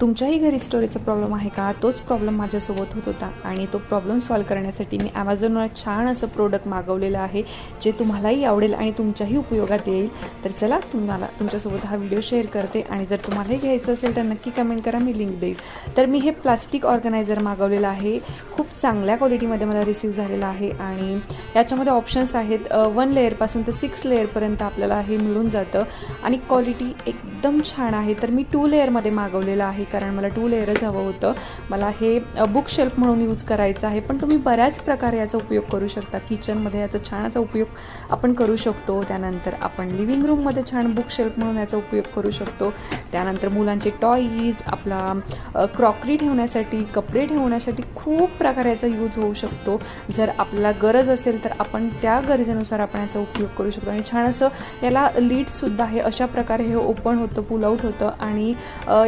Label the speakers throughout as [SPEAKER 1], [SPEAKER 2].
[SPEAKER 1] तुमच्याही घरी स्टोरेजचा प्रॉब्लेम आहे का? तोच प्रॉब्लेम माझ्यासोबत होत होता आणि तो प्रॉब्लेम सॉल्व करण्यासाठी मी ॲमेझॉनवर छान असं प्रोडक्ट मागवलेलं आहे जे तुम्हालाही आवडेल आणि तुमच्याही उपयोगात येईल. तर चला तुम्हाला तुमच्यासोबत हा व्हिडिओ शेअर करते आणि जर तुम्हालाही घ्यायचं असेल तर नक्की कमेंट करा मी लिंक देईल. तर मी हे प्लास्टिक ऑर्गनायझर मागवलेलं आहे. खूप चांगल्या क्वालिटीमध्ये मला रिसीव झालेलं आहे आणि याच्यामध्ये ऑप्शन्स आहेत. वन लेअरपासून तर सिक्स लेअरपर्यंत आपल्याला हे मिळून जातं आणि क्वालिटी एकदम छान आहे. तर मी टू लेअरमध्ये मागवलेलं आहे. कारण मला टू लेअरच हवं होतं. मला हे बुक शेल्फ म्हणून यूज करायचं आहे. पण तुम्ही बऱ्याच प्रकारे याचा उपयोग करू शकता. किचनमध्ये याचा छान असा उपयोग आपण करू शकतो. त्यानंतर आपण लिव्हिंग रूममध्ये छान बुक शेल्फ म्हणून याचा उपयोग करू शकतो. त्यानंतर मुलांचे टॉईज आपला क्रॉकरी ठेवण्यासाठी कपडे ठेवण्यासाठी खूप प्रकारे याचा यूज होऊ शकतो. जर आपल्याला गरज असेल तर आपण त्या गरजेनुसार आपण याचा उपयोग करू शकतो. आणि छान असं याला लीडसुद्धा आहे. अशा प्रकारे हे ओपन होतं पुल आउट होतं. आणि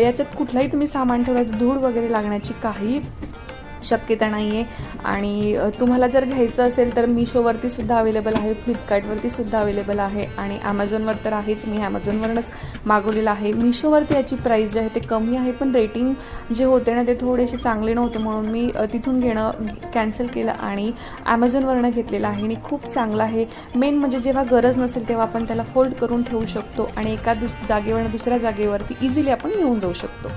[SPEAKER 1] याच्यात कुठलाही तुम्ही सामान ठेवलं तर धूळ वगैरे लागण्याची काही शक्यता नाही आहे आणि तुम्हाला जर घ्यायचं असेल तर मिशोवरती सुद्धा अवेलेबल आहे फ्लिपकार्टवरती सुद्धा अवेलेबल आहे आणि ॲमेझॉनवर तर आहेच. मी ॲमेझॉनवरूनच मागवलेलं आहे. मिशोवरती याची प्राईस जी आहे ते कमी आहे पण रेटिंग जे होते ना ते थोडेसे चांगले नव्हते म्हणून मी तिथून घेणं कॅन्सल केलं आणि ॲमेझॉनवरनं घेतलेलं आहे आणि खूप चांगलं आहे. मेन म्हणजे जेव्हा गरज नसेल तेव्हा आपण त्याला फोल्ड करून ठेवू शकतो आणि एका दुस जागेवरनं दुसऱ्या जागेवरती इझिली आपण घेऊन जाऊ शकतो.